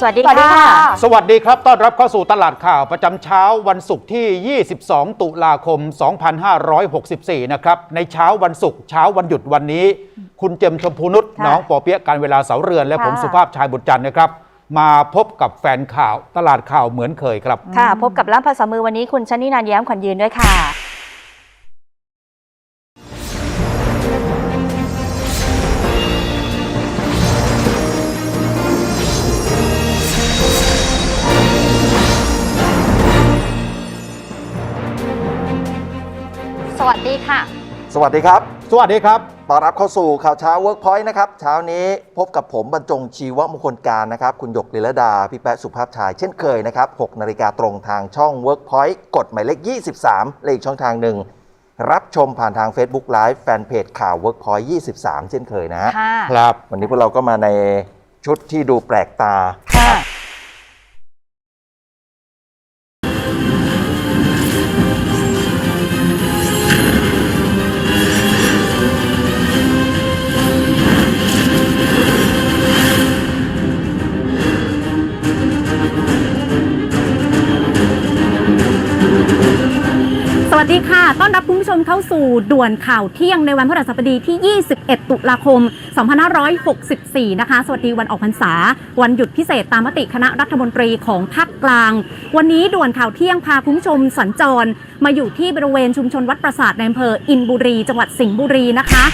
สวัสดีสวัสดีค่ะ ค่ะ สวัสดีครับ ต้อนรับเข้าสู่ตลาดข่าวประจำเช้าวันศุกร์ที่ 22 ตุลาคม 2564 นะครับ ในเช้าวันศุกร์เช้าวันหยุดวันนี้ คุณเจมส์ชมพูนุชค่ะน้องปอเปี๊ยะการเวลาเสาเรือน และผมค่ะ สุภาพชายบุตรจันทร์นะครับ มาพบกับแฟนข่าวตลาดข่าวเหมือนเคยครับ ค่ะ พบกับล่ามภาษามือวันนี้คุณชนินันท์แย้มขวัญยืนด้วยค่ะ ค่ะ สวัสดีครับ สวัสดีครับ ต้อนรับเข้าสู่ข่าวเช้า Workpoint นะครับ เช้านี้พบกับผมบรรจงชีวมงคลการนะครับ คุณหยกลิลดา พี่แป๊ะสุภาพชายเช่นเคยนะครับ6นาฬิกาตรงทางช่อง Workpoint กดหมายเลข 23 และอีกช่องทางหนึ่ง รับชมผ่านทาง Facebook Live แฟนเพจข่าว Workpoint 23 เช่นเคยนะ ค่ะ ครับ วันนี้พวกเราก็มาในชุดที่ดูแปลกตา ค่ะ ค่ะ ต้อนรับคุณผู้ชมเข้าสู่ด่วนข่าวเที่ยงในวันพฤหัสบดีที่ 21 ตุลาคม 2564 นะคะ สวัสดีวันออกพรรษา วันหยุดพิเศษตามมติคณะรัฐมนตรีของภาคกลาง วันนี้ด่วนข่าวเที่ยงพาคุณผู้ชมสัญจร มาอยู่ที่บริเวณชุมชนวัดประสาทในอำเภออินบุรี จังหวัดสิงห์บุรีนะคะ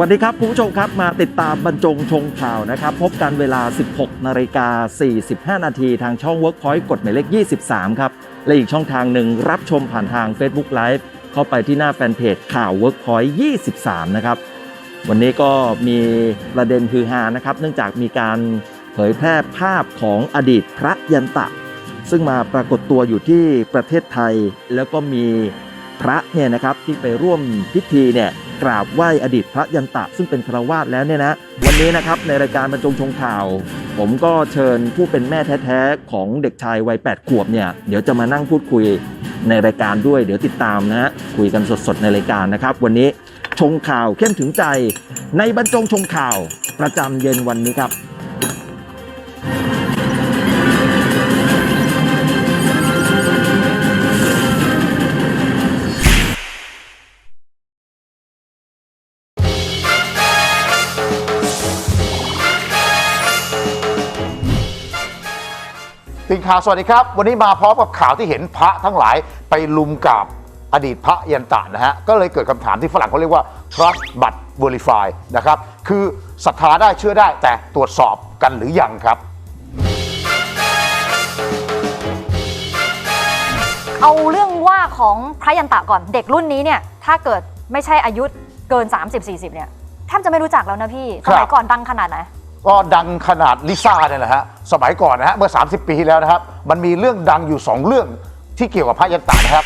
วัสดีครับคุณผู้ชมครับมาติดตามบรรจงชงข่าวนะครับ พบกันเวลา 16นาฬิกา45 นาทีทางช่อง Workpoint กดหมายเลข 23 ครับ และอีกช่องทางหนึ่งรับชมผ่านทาง Facebook Live เข้าไปที่หน้าแฟนเพจข่าว Workpoint 23 นะครับ วันนี้ก็มีประเด็นคือฮานะครับ เนื่องจากมีการเผยแพร่ภาพของอดีตพระยันตะ ซึ่งมาปรากฏตัวอยู่ที่ประเทศไทยแล้วก็มี พระเนี่ยนะครับที่ไปร่วมพิธีเนี่ยกราบไหว้อดีตพระยันตะซึ่งเป็นคราวาสแล้วเนี่ยนะวันนี้นะครับในรายการบรรจงชงข่าว ผมก็เชิญผู้เป็นแม่แท้ๆของเด็กชายวัย8ขวบเนี่ยเดี๋ยวจะมานั่งพูดคุยในรายการด้วยเดี๋ยวติดตามนะฮะคุยกันสดๆในรายการนะครับ วันนี้ชงข่าวเข้มถึงใจในบรรจงชงข่าวประจำเย็นวันนี้ครับ ติงข่าวสวัสดีครับ วันนี้มาพร้อมกับข่าวที่เห็นพระทั้งหลายไปลุมกับอดีตพระยันตะนะฮะ ก็เลยเกิดคำถามที่ฝรั่งเขาเรียกว่า trust but verify นะครับ คือศรัทธาได้เชื่อได้แต่ตรวจสอบกันหรือยังครับเอาเรื่องว่าของพระยันตะก่อนเด็กรุ่นนี้เนี่ยถ้าเกิดไม่ใช่อายุเกิน 30-40 เนี่ยแทบจะไม่รู้จักแล้วนะพี่คสรับมัยก่อนดังขนาดไหน ก็ดังขนาดลิซ่าเนี่ยแหละฮะสมัยก่อนนะฮะเมื่อ 30 ปีที่แล้วนะครับ มันมีเรื่องดังอยู่ 2 เรื่องที่เกี่ยวกับพระยันตะนะครับ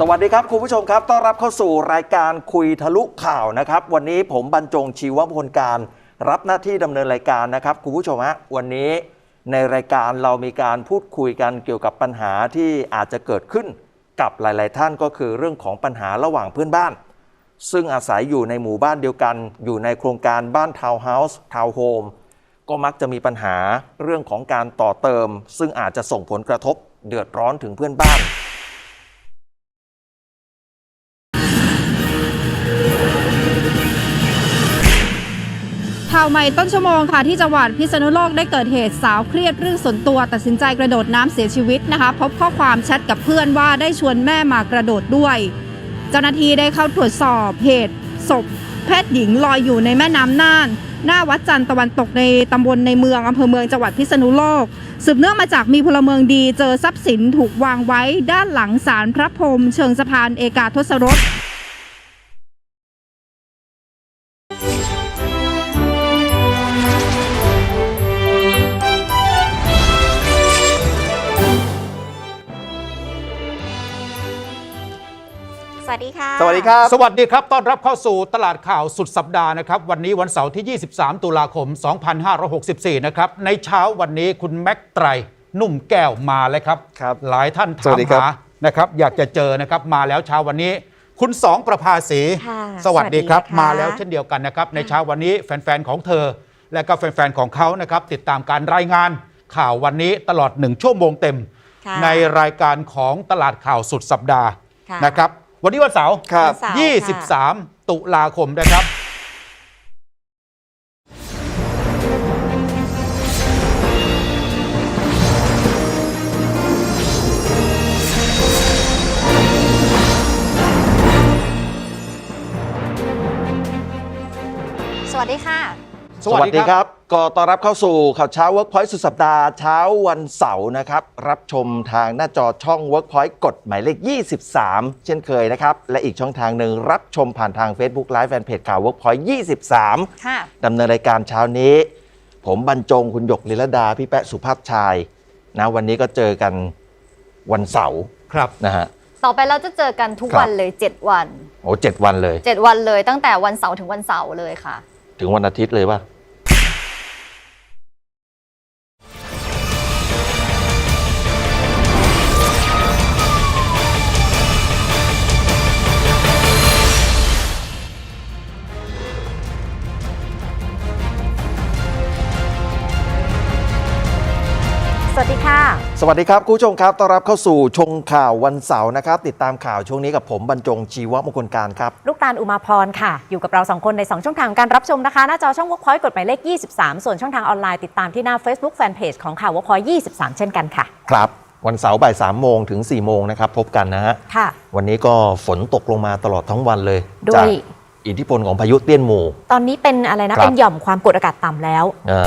สวัสดีครับคุณผู้ชมครับ ต้อนรับเข้าสู่รายการคุยทะลุข่าวนะครับ วันนี้ผมบรรจงชีวมงคลการ รับหน้าที่ดำเนินรายการนะครับคุณผู้ชมฮะวันนี้ในรายการเรามีการพูดคุยกันเกี่ยวกับปัญหาที่อาจจะเกิดขึ้นกับหลาย ๆ ท่านก็คือเรื่องของปัญหาระหว่างเพื่อนบ้าน ซึ่งอาศัยอยู่ในหมู่บ้านเดียวกัน อยู่ในโครงการบ้านทาวน์เฮาส์ทาวน์โฮมก็มักจะมีปัญหาเรื่องของการต่อเติม ซึ่งอาจจะส่งผลกระทบเดือดร้อนถึงเพื่อนบ้าน ข่าวใหม่ต้นชั่วโมงค่ะที่จังหวัดพิษณุโลกได้เกิดเหตุสาวเครียดเรื่องส่วนตัวตัดสินใจกระโดดน้ำเสียชีวิตนะคะ พบข้อความแชทกับเพื่อนว่าได้ชวนแม่มากระโดดด้วย เจ้าหน้าที่ได้เข้าตรวจสอบเหตุศพแพทย์หญิงลอยอยู่ในแม่น้ำน่าน หน้าวัดจันทร์ตะวันตกในตำบลในเมืองอำเภอเมืองจังหวัดพิษณุโลก สืบเนื่องมาจากมีพลเมืองดีเจอทรัพย์สินถูกวางไว้ด้านหลังศาลพระพรมเชิงสะพานเอกาทศรส สวัสดีค่ะ สวัสดีครับ สวัสดีครับ ต้อนรับเข้าสู่ตลาดข่าวสุดสัปดาห์นะครับ วันนี้วันเสาร์ที่ 23 ตุลาคม 2564 นะครับ ในเช้าวันนี้คุณแม็กไตรนุ่มแก้วมาแล้วครับ ครับ หลายท่านสวัถามสดีครับหานะครับ อยากจะเจอนะครับ มาแล้วเช้าวันนี้ คุณสองประภาสีค่ะสวัสดีครับสวัสดีนะคะมาแล้วเช่นเดียวกันนะครับ ในเช้าวันนี้แฟนๆ ของเธอ และก็แฟนๆ ของเขานะครับ ติดตามการรายงานข่าววันนี้ตลอดหนึ่งชั่วโมงเต็มค่ะในรายการของตลาดข่าวสุดสัปดาห์ค่ะนะครับ วันนี้วันเสาร์ครับ วันเสาร์ค่ะ 23 ตุลาคมนะครับสวัสดีค่ะ สวัสดีครับ ก็ต้อนรับเข้าสู่ข่าวเช้า Workpoint สุดสัปดาห์เช้าวันเสาร์นะครับ รับชมทางหน้าจอช่อง Workpoint กดหมายเลข 23 เช่นเคยนะครับ และอีกช่องทางหนึ่งรับชมผ่านทาง Facebook Live แฟนเพจข่าว Workpoint 23ค่ะดำเนินรายการเช้านี้ ผมบรรจงคุณหยกลิลดา พี่แปะสุภาพชายนะวันนี้ก็เจอกันวันเสาร์ครับ นะฮะ ต่อไปเราจะเจอกันทุกครับ วันเลย 7 วัน โอ้เจ็ดวันเลย 7 วันเลยตั้งแต่วันเสาร์ถึงวันเสาร์เลยค่ะ ถึงวันอาทิตย์เลยป่ะ สวัสดีครับคุณผู้ชมครับต้อนรับเข้าสู่ชงข่าววันเสาร์นะครับ ติดตามข่าวช่วงนี้กับผมบรรจงชีวมงคลการครับ ลูกตาลอุมาพรค่ะ อยู่กับเรา 2 คนใน 2 ช่องทางการรับชมนะคะ หน้าจอช่อง Workpoint กดหมายเลข 23 ส่วนช่องทางออนไลน์ติดตามที่หน้า Facebook Fanpage ของข่าว Workpoint 23 เช่นกันค่ะ ครับ วันเสาร์บ่าย3โมงถึง4โมงนะครับพบกันนะฮะค่ะวันนี้ก็ฝนตกลงมาตลอดทั้งวันเลยด้วยจากอิทธิพลของพายุเตี้ยนหมู่ ตอนนี้เป็นอะไรนะครับ เป็นหย่อมความกดอากาศต่ำแล้วเออ